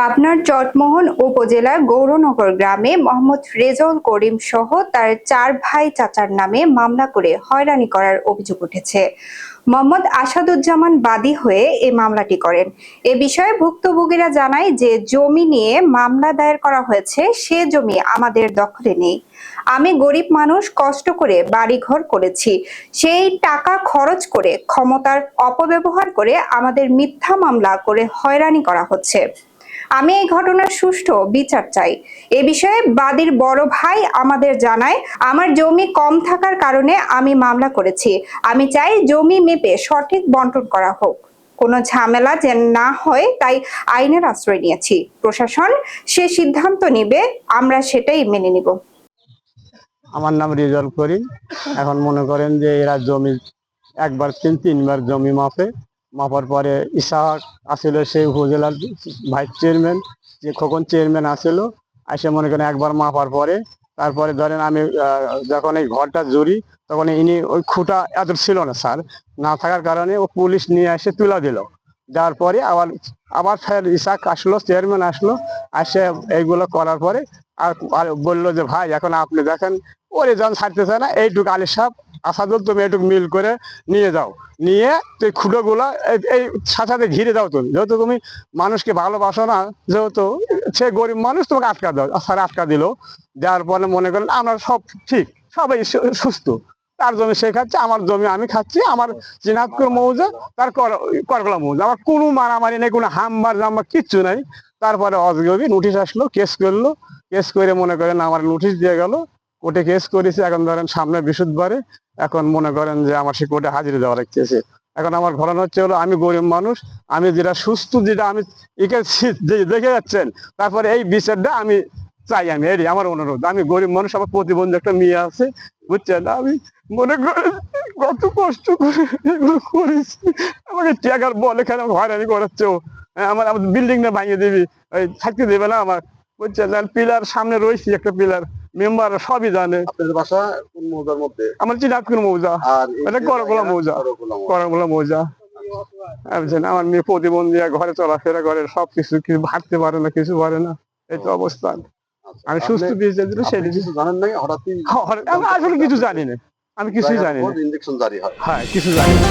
পাবনার চটমোহন উপজেলার গৌরনগর গ্রামে মোহাম্মদ রেজাউল করিম সহ তার চার ভাই চাচার নামে মামলা করে হয়রানি করার অভিযোগ উঠেছে। মোহাম্মদ আসাদুজ্জামান বাদী হয়ে এই মামলাটি করেন। এ বিষয়ে ভুক্তভোগীরা জানায় যে জমি নিয়ে মামলা দায়ের করা হয়েছে, সে জমি আমাদের দখলে নেই। আমি গরিব মানুষ, কষ্ট করে বাড়িঘর করেছি। সেই টাকা খরচ করে ক্ষমতার অপব্যবহার করে আমাদের মিথ্যা মামলা করে হয়রানি করা হচ্ছে। আমি এই ঘটনার সুষ্ঠু বিচার চাই। এ বিষয়ে বাদীর বড় ভাই আমাদের জানায়, আমার জমি কম থাকার কারণে আমি মামলা করেছি। আমি চাই জমি মেপে সঠিক বন্টন করা হোক। কোনো ঝামেলা যেন না হয় তাই আইনের আশ্রয় নিয়েছি। প্রশাসন সে সিদ্ধান্ত নিবে, আমরা সেটাই মেনে নিব। আমার নাম রিজল করিম। এখন মনে করেন যে এরা জমি একবার তিন তিনবার জমি মাপে। মাপার পরে ইসাহাক আসিল সেই উপজেলার ভাইস চেয়ারম্যান যে খোকন চেয়ারম্যান আসিল এসে মনে করেন একবার মাপার পরে। তারপরে ধরেন আমি যখন এই ঘরটা জুড়ি, তখন ইনি ওই খুঁটা এত ছিল না স্যার। না থাকার কারণে ও পুলিশ নিয়ে এসে তুলে দিল। যাওয়ার পরে আবার আবার ফের ইসাক আসলো চেয়ারম্যান আসলো, আসে এইগুলো করার পরে আর আর বলল যে, ভাই, এখন আপনি দেখেন, ওরে যখন ছাড়তেছে না, এইটুক আলি সাহেব আসাদুল তুমি একটু মিল করে নিয়ে যাও। নিয়ে তুই খুঁটো গুলো এই সাথে ঘিরে দাও তুমি। যেহেতু তুমি মানুষকে ভালোবাসো না, যেহেতু সে গরিব মানুষ, তোমাকে আটকা দাও। স্যার আটকা দিল। দেওয়ার পরে মনে করেন, আমরা সব ঠিক, সবাই সুস্থ। তার জমি সে খাচ্ছে, আমার জমি আমি খাচ্ছি, আমার জিনাতপুর মৌজা, তার কর- করগলা মৌজা। আমার কোনো মারামারি নেই, কোনো হামবার জাম্বার কিচ্ছু নাই। তারপরে অজগবি নোটিশ আসলো, কেস করল। কেস করে মনে করেন, আমার নোটিশ দিয়ে গেল। কোর্টে কেস করেছি। এখন ধরেন সামনে বৃহস্পতিবারে এখন মনে করেন যে আমার সে কোর্টে হাজিরা দেওয়া রাখতেছে এখন আমার ঘটনা হচ্ছে হলো আমি গরিব মানুষ আমি যেটা সুস্থ যেটা আমি একে দেখে যাচ্ছেন তারপরে এই বিচারটা আমি চাই আমি এরই আমার অনুরোধ। আমি গরিব মানুষ আমার প্রতিবন্ধী একটা মেয়ে আছে বুঝছেন? আমি মনে করেন কত কষ্ট করে এগুলো করেছি। আমাকে টাকার বল এখানে আমাকে হয়রানি করাচ্ছে হ্যাঁ, আমার আমার বিল্ডিং না ভাঙিয়ে দিবি। ওই থাকতে দেবে না আমার। বুঝছেন? পিলার সামনে রয়েছি একটা পিলার মেম্বার সবই জানে। আপনাদের বাসা কোন মৌজার মধ্যে? আমার চিনাতকুর মৌজা। আর এটা যে মৌজা। করগলা মৌজা। বুঝছেন আমার মেয়ে প্রতিবন্ধী ঘরে চলাফেরা করে সব কিছু কিছু ভাবতে পারে না কিছু পারে না। এই তো অবস্থান আচ্ছা, আমি সুস্থ দিয়েছি আপনি সেটা কিছু জানেন নাই? হঠাৎ আমি আসলে কিছু জানি না। আমি কিছুই জানি না। ইঞ্জেকশন জারি হয়। হ্যাঁ কিছু জানি না।